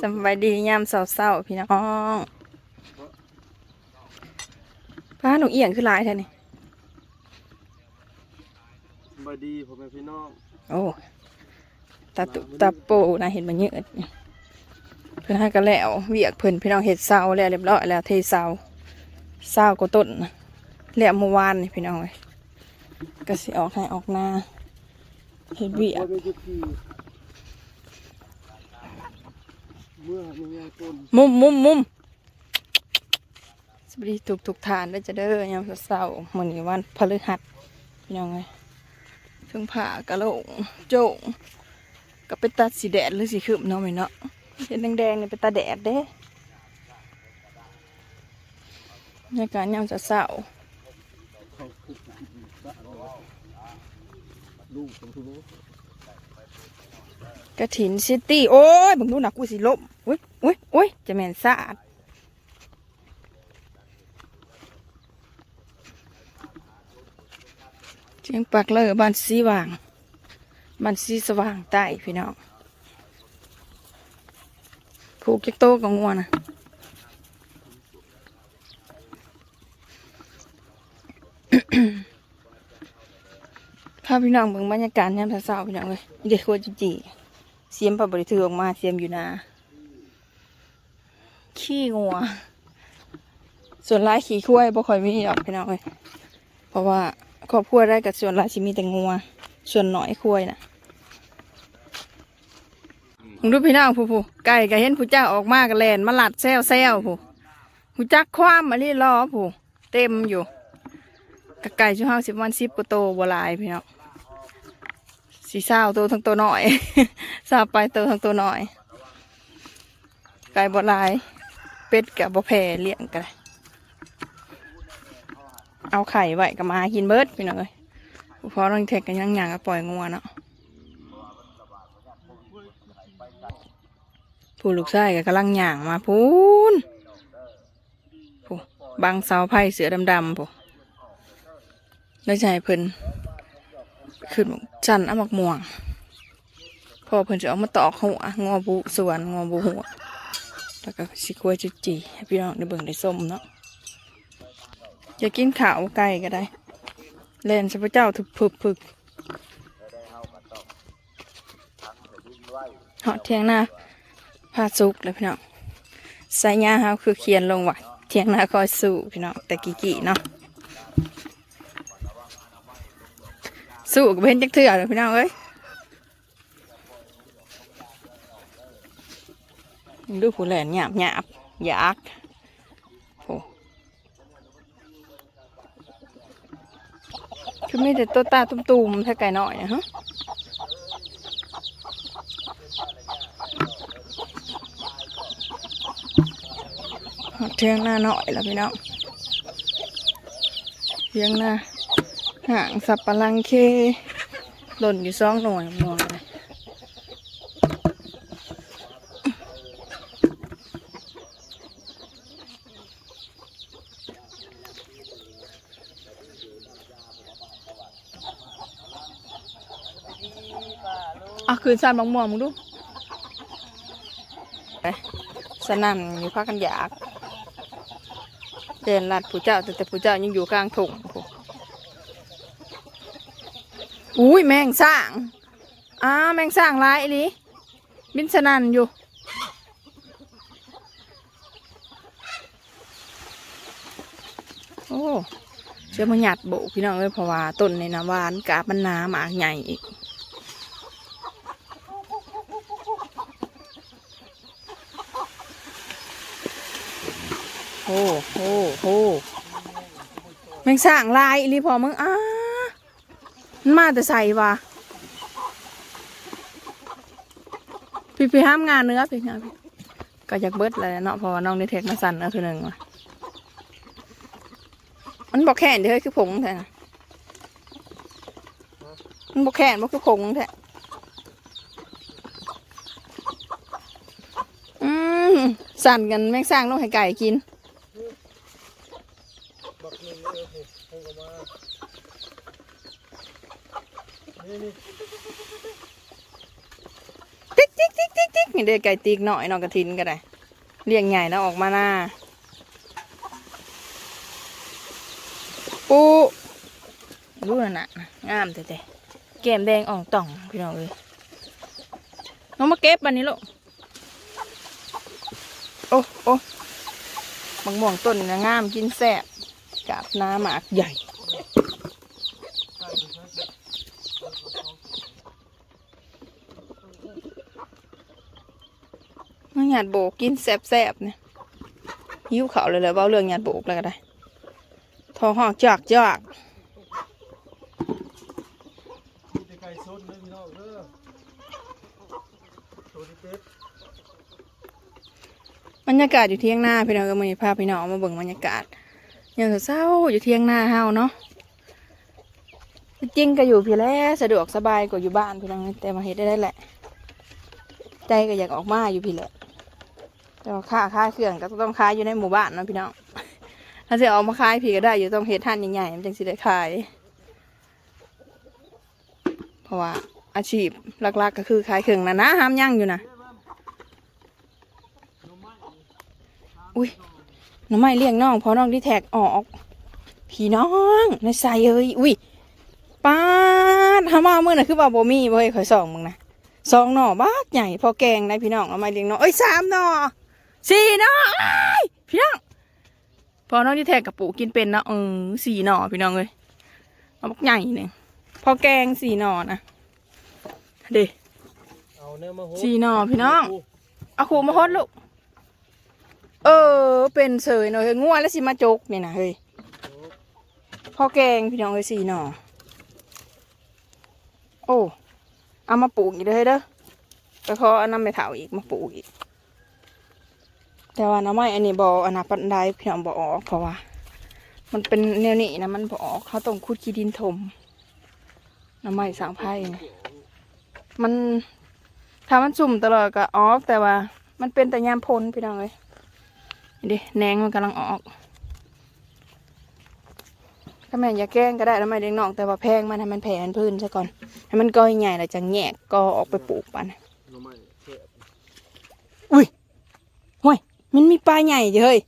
สำบายดียามเศร้าๆพี่น้องพาหนูเอียงคือหลายแท้นี่สบายดีพ่อแม่พี่น้อง โอ้ตาตุตาโปนะเห็นมันเยอะเพิ่นให้กันแล้วเวียกเพิ่นพี่น้องเฮ็ดเสาแล้วเรียบร้อยแล้วเทเสาเสาก็ต้นนะแล้วเมื่อวานนี่พี่น้องเอ้ยก็สิออกให้ออกหน้าเฮ็ดเวียก โอ้ยเป็นจุดที่เมื่อมีงานต้นมุมมุมมุมสวัสดีทุกทุกทานได้อจะเด้อยามเศร้าๆมื้อนี้วันพฤหัสพี่น้องเอ้ยเพิ่งผ่ากะโหลงโจ่งก็เป็นตาสีแดดหรือสีขึ้นเนาะแม่เนาะเห็นแดงๆนี่เป็นตาแดดเด้ในการยามเศร้าลูกของทุกๆ กระถินซิตี้ โอ้ยบังดูหนักกูสิล้มอุ้ยอุ้ยอุ้ยจะแมนสะอาดเชียงปักเลยบ้านสีว่างบ้านสีสว่างใต้พี่น้องผูกเก็กโตกับงัวนะพาพพี่น้องเบิ่งบรรยากาศยามเช้าๆพี่น้องเลยเด็กโคจิจี เสียมพระบริถือออกมาเสียมอยู่นาขี้งัว ส่วนร้ายขี้คุ้ยบ่ค่อยมีหรอกพี่น้องเลยเพราะว่าครอบครัวได้กับส่วนร้ายสิมีแต่งัว ส่วนน้อยคุ้ยนะดูพี่น้องผู้ผู้ไก่ก็เห็นผู้เจ้าออกมากันแลนมาหลัดแซวแซวผู้ผู้จักความมาลีรอผู้เต็มอยู่กไก่ชั่วห้าสิบวันสิบกว่าโตบัวลายพี่น้อง สีเศร้าโตทั้งตัวหน้อย สาวไปโตทั้งตัวหน้อย ไก่บัวลาย เป็ดกับบัวแพรเลี้ยงกันเอาไข่ไว้กับมากินเบิร์ดพี่น้องเอ้ยพอต้องเทคกันยังหยางก็ปล่อยงัวเนาะผู้ลูกชายก็กำลังหย่างมาพูนผู้บังเสาไผ่เสือดำๆผู้แล้วจเพิ่น ขึ้นจันเอามักม่วงพอเพิ่นจะเอามาตอกหัวงอบุสวนงอบุหัวแล้วก็สิกล้วยจุจีให้พี่น้องได้เบิ่งได้ส้มเนาะอยากกินข้าวไก่ก็ได้ เล่นสิพระเจ้าถึกผึกผึกเหาะเทียงหน้าพาสุกเลยพี่น้องสายยาเฮาคือเขียนลงว่าเทียงหน้าคอยสู้พี่น้องแต่กี่กี่เนาะ สู้กับเห็นจักเถื่อเลยพี่น้องเอ้ยดูผู้แหลนหยาบหยาบอยากโอ้คือไมีแต่ตัวตาตุ้มๆแค่ไก่หน่อยนะฮะเทียงหน้าหน่อยแล้วพี่น้องเทียงหน้า ห่างสับปะรังเคหล่นอยู่สองหน่วยมองเลยอะคืนสันบางม่วงมึงดูไปสนั่นอยู่พักกันอยากเดินลัดผู้เจ้าแต่แต่ผู้เจ้ายังอยู่กลางถุงผู อุ้ยแมงสร้างอ่าแมงสร้างร้ายอีหลิบินสนันอยู่ โอ้เชื่อมันหยัดโบกพี่น้องเลยเพราะว่าต้นในน้ำหวานกาบมันนาหมากใหญ่อีกโอ้โหโหแมงสร้างลายอีหลิพอมึงอ้า มันมาแต่ใส่วะพี่พี่ห้ามงานเนื้อพี่นพี่ก็อยากเบิดเลยเนาะเพราะว่าน้องนิเทคมาสั่นเอาคือหนึ่งว่ะมันบอกแค่นเด้อคือผงแท้มันบอกแค่นบอกคือผงแท้อืมสั่นกันแม่งสร้างต้องให้ไก่กิน บักหนึ่งเลยโอ้โหผมก็มา นี่ติ๊กติ๊กติ๊กติ๊กติ๊กนี่เด้ไก่ตีกหน่อยนอกกระทินก็ได้เลี้ยงใหญ่แล้วออกมาหน้าปูดูน่ะนะงามแต่แต่แก้มแดงอ่องต่องพี่น้องเอ้ยน้องมาเก็บบันนี้ลูกโอ้โอ้บางม่วงต้นงามกินแซ่บกาบน้ำหมากใหญ่ หยาดโบกกินแสบๆเนี่ยหิวเขาเลยเลยเบาเรื่องหยาดโบกแล้วก็ได้ทอหอกจากจากบรรยากาศอยู่เที่ยงหน้าพี่น้องก็มีพาพี่น้องมาเบิ่งบรรยากาศอย่างเศร้าอยู่เที่ยงหน้าเฮาเนาะจริงก็อยู่พี่แล้วสะดวกสบายกว่าอยู่บ้านพี่น้องแต่มาเฮ็ดได้แหละ ใจก็อยากออกมาอยู่พี่แหละ แต่ว่าค่าค่าเครื่องก็ต้องค้ายอยู่ในหมู่บ้านนะพี่น้อง ถ้าจะออกมาขายพี่ก็ได้อยู่ต้องเฮ็ดท่านใหญ่ๆมันจึงสิได้ขาย เพราะว่าอาชีพหลักๆก็คือขายเครื่องนะนะห้ามยั่งอยู่นะอุ้ยน้องไม่เลี้ยงน้องเพราะน้องที่แท็กออกพี่น้องในใส่เอ้ยอุ้ยป้าทำมาเมื่อน่ะคือว่าบ่มีบ่เฮ้ยขอยสองมึงนะสองหน่อบ้าใหญ่พอแกงได้พี่น้องเอามาเลี้ยงน้องเอ้ยสามหน่อ สี่หนออ้ายพี่น้องพอน้องที่แทกกับปู่กินเป็นนะเออสี่หนอพี่น้องเลยเอาบักใหญ่หนึ่งพอแกงสี่หนอนะเด้เอาแนวมาโหสี่หนอพี่น้องเอาครูมาฮดลูกเออ เป็นเสยหน่อยเฮ้ยงัวแล้วสิมาจกนี่นะเฮ้ยพอแกงพี่น้องเฮ้ยสี่หนอโอ้เอามาปลูกอีกเลยเด้อไปขอเอาน้ำไปเถาอีกมาปลูกอีก แต่ว่าน้ำไม้อันนี้บออันนั้นปันไดพี่น้องบอออกเพราะว่า มันเป็นแนวนี้นะมันบอออกเขาต้องขุดขี้ดินถมน้ำไม้สร้างไผ่นี่มันถ้ามันสุ่มตลอดก็ออกแต่ว่า มันเป็นแต่ยามพ้นพี่น้องเลยนี่ดิแหนงมันกำลังออกถ้าแม่นอย่าแกล้งก็ได้แล้วไม่เลี้ยงน้องแต่ว่าแพงมันให้มันแผ่นพื้นซะก่อนให้มันก้อยใหญ่แล้วจังแยกก็ออกไปปลูกปันหน่อไม้แซ่บอุ้ยห้วย มันมีปลาใหญ่เจ้เฮ้ย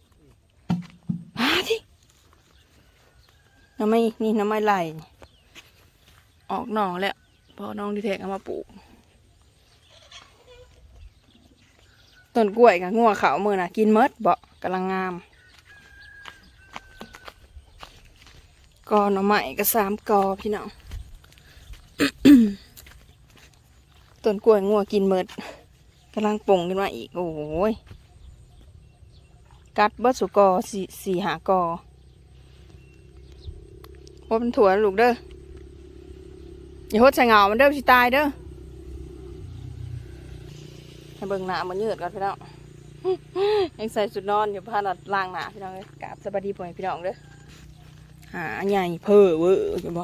มาที่น้ำไม่นี่น้ำไม่ไหลออกหน่อแล้วพอน้องที่แทกเอามาปลูกต้นกล้วยกับงัวเขามือน่ะกินเมดเบาะกำลังงามกอหน่อไม้ก็สามกอพี่น้องต้นกล้วยงัวกินเมดกำลังป่งขึ้นมาอีก โอ้ย กัดเบิดสุกอสี่สี่หากอว่าเป็นถั่วลูกเด้ออย่าหดใส่เงามันเด้อสิตายเด้อให้เบิ่งหน้ามันยืดก่อนพี่น้องยังใส่สุดนอนอยู่พานัดล่างหน้าพี่น้องเลยกราบสวัสดีพ่อแม่พี่น้องเด้อหาใหญ่เพ้อเวอร์จะบ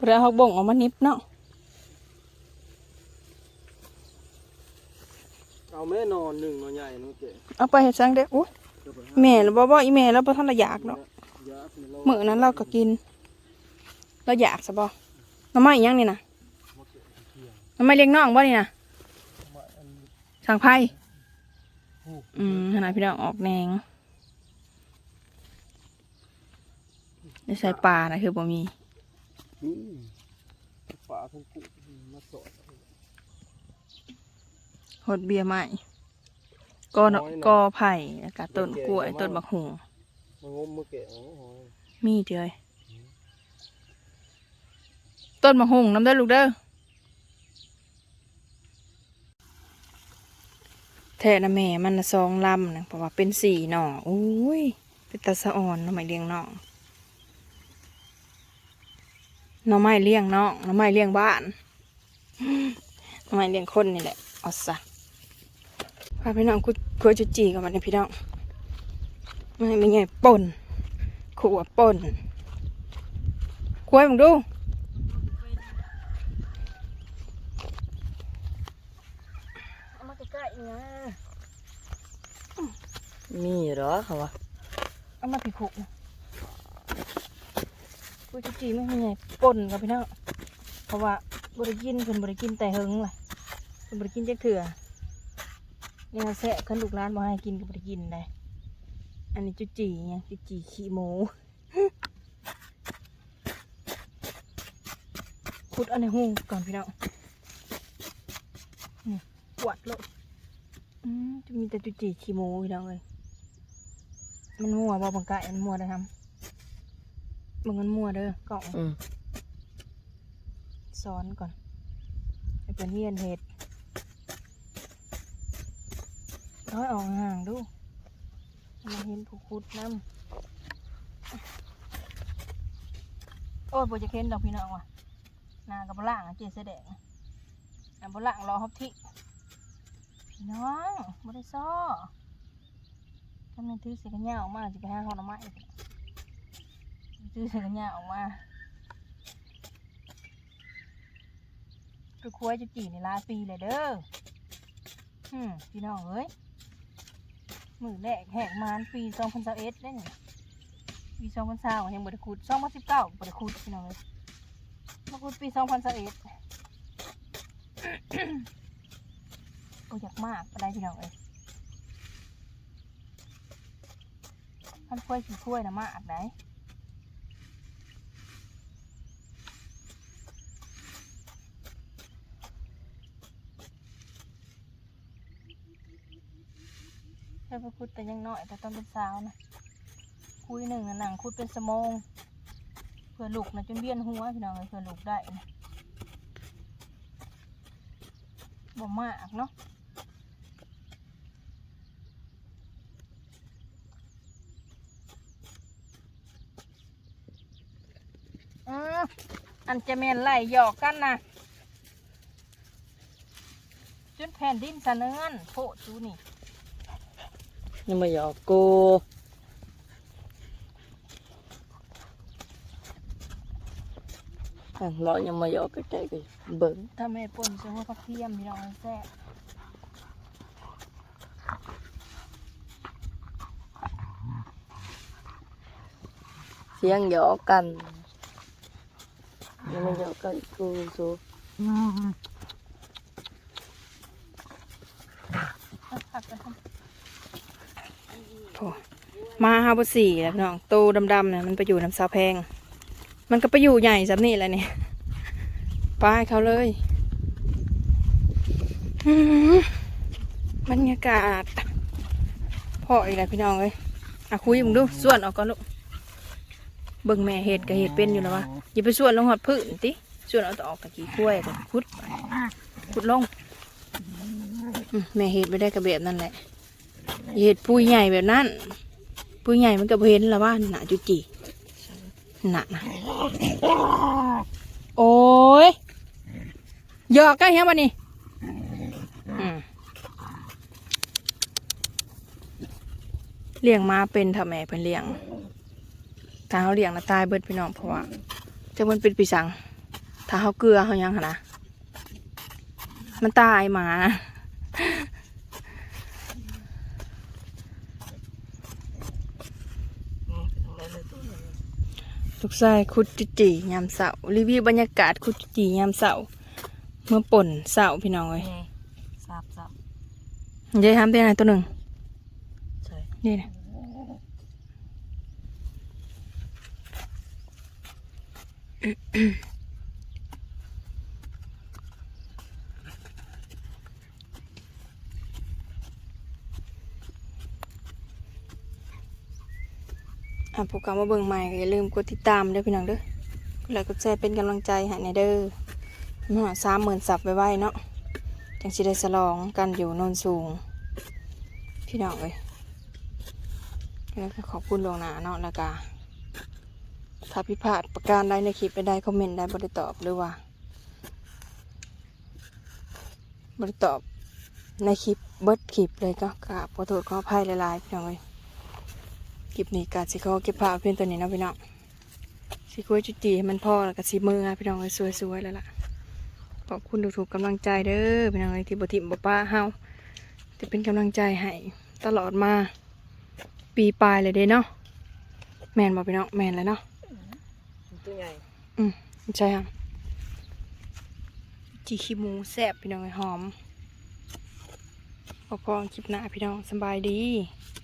อกแล้วเขาบ่งออกมานิบเนาะเอาแม่นอนหนึ่งหน่อใหญ่เนาะเจ๊เอาไปให้สังเด้ออุ้ยเดี๋ยวไปหาแม่แล้วบ่บ่อีแม่แล้วบ่ทันละอยากเนาะยาสิเรามื้อนั้นเราก็กินเราอยากซะบ่น้ำไม้อีหยังนี่นะน้ำไม้เลี้ยงน้องบ่นี่นะมาอันสั่งไพ่ผูกอืมขนาดพี่น้องออกแนงได้ใส่ปลานะคือบ่มี นี่ปลาทั้งกุมาสอดหดเบียร์ใหม่กอน้อยนะกอไผ่แล้วก็ต้นกล้วยต้นบักหูมางมมือแกะโอ้โหมีเดียวต้นบักหูน้ำเด้อลูกเด้อแท่นะแม่มันน่ะสองลำนะเพราะว่าเป็นสี่หน่ออุ้ยเป็นตาสะอ่อนหน่อไม้เลี้ยงน้อง หน่อไม้เลี้ยงน้องหน่อไม้เลี้ยงบ้านหน่อไม้เลี้ยงคนนี่แหละเอาซะพาพี่น้องคุยคุยจุจีกับมันนะพี่น้องไม่ไม่ไงป่นขวป่นคุยมึงดูเอามาใกล้ๆนะมีเหรอเขาวะเอามาผีขุกนะ กูจะจีไม่ให้ไงป่นกับพี่น้องเพราะว่าบริกินเพิ่นบริกินแต่เฮงเพิ่นบริกินจักเถื่อเนี่ยแสะขันลูกร้านบ่ให้กินกับบริกินได้อันนี้จุจีเนี่ยจุจีขี้หมูขุดอันในหูก่อนพี่น้องนี่ปวดเลยอืมจะมีแต่จุจีขี้หมูพี่น้องเลยมันมัวบ่บังกายมันมัวนะครับ มึงมันมัวเด้อกล่องอืมซ้อนก่อนให้เป็นเฮียนเห็ดร้อยออกห่างดู มาเห็นผู้คุดน้ำโอ้ยบ่จะเค้นดอกพี่น้องว่ะนากับบล่างอะเจเสอแดงอะบล่างรอฮอบที่พี่น้องบ่ได้ซ้อทำไมถือเสียกันยาออกมาจะไปหาข้าวหน่อไม้ ถือเสียกันยาออกมาคือครัวจะจีในลายปีเลยเด้ออืมพี่น้องเอ้ยมือแรกแหกมานปีสองพันสิบเอ็ดได้เนี่ยปีสองพันสามยังบริคุดสองพันสิบเก้าบริคุดพี่น้องเอ้ยมาคุดปีสองพันสิบเอ็ดโอ้ยากมากไปได้พี่น้องเอ้ยท่านควยสีถ้ยนะมากไหน เคยไปคุดแต่ยังน้อยแต่ตอนเป็นสาวนะคุยหนึ่งนะหนังคุดเป็นสมองเพื่อลูกนะจนเบี้ยนหัวพี่น้องเพื่อลูกได้นะบ่มากเนาะอันจะเมนไล่หยอกกันนะจนแผ่นดินสะเนือนโพดดูนี่ ยังไม่หยอกกูอะเรายังไม่หยอกใกล้ๆกันเบิ่งถ้าไม่ป่นจะว่าผักเทียม พี่น้องแซ่บเสียงหยอกกันยังไม่หยอกกันกูสูผักกันทโอ้มาฮาบสี่แล้วน้องโตดำๆเนี่ยมันไปอยู่น้ำสาแพง มันก็ไปอยู่ใหญ่สันี่แหละเนี่ยไปเขาเลยอื้อหือบรรยากาศพ่ออีกแล้วพี่น้องเลยอะคุยมึงดูส่วนออกก่อนลูกเบิ่งแม่เห็ดกับเห็ดเป็นอยู่แล้ววะอย่าไปส่วนลงหอดพื้นติส่วนเอาต่อออกตะกี้กล้วยกับคุดไปคุดลงแม่เห็ดไม่ได้กระเบียบนั่นแหละ เห็ดปุยใหญ่แบบนั้นปุยใหญ่มันก็บ่เห็นแล้วว่าหนาจุจีหนักนะโอ้ยหยอกกันเฮียบันนี่อืมเลี้ยงมาเป็นทำแม่เป็นเลี้ยงถ้าเขาเลี้ยงนะตายเบิดพี่น้องเพราะว่าจะมันเป็นปีสังถ้าเขาเกลือเขายังหนนะมันตายหมานะ ลู กชายคุดจุจียามเสาร์รีวิวบรรยากาศคุดจุจียามเสาร์เมื่อป่นเสาร์พี่น้องเอ้ยำสับสับยายทำเป็นอะไรตัวหนึ่งใช่นี่นะอะ พวกเขามาเบิ่งใหม่ก็อย่าลืมกดติดตามเด้อพี่น้องเด้อกดไลค์กดแชร์เป็นกำลังใจให้ในเด้อเนาสามหมื่นสับไว้ๆเนาะจังสิได้สลองกันอยู่นนสูง พี่น้องเอ้ยแล้วก็ขอบคุณลวงหนาเนาะแล้วก็ถ้าผิพาดประการใดในคลิปใดๆคอมเมนต์ได้บริตอบหรือว่าบริตอบในคลิปเบิดคลิปเลยก็กราบขอโทษขออภัยหลายๆพี่น้องเอ้ย คลิปนี้การสิขอเก็บภาพเพียงตัวนี้เนาะพี่น้องสิคุยจุจีให้มันพอแล้วก็สีมือพี่น้องเอ้ยสวยๆแล้วล่ะขอบคุณทุกๆกำลังใจเด้อพี่น้องเอ้ยที่บ่ทิมบ่ป้าเฮาจะเป็นกำลังใจให้ตลอดมา ปีปลายเลยเด้เนาะแมนบอกไปเนาะแมนแล้วเนาะตัวใหญ่ใช่ค่ะจีขี้หมูแซ่บพี่น้องไอ้หอมพอพอคลิปหน้าพี่น้องสำบายดีส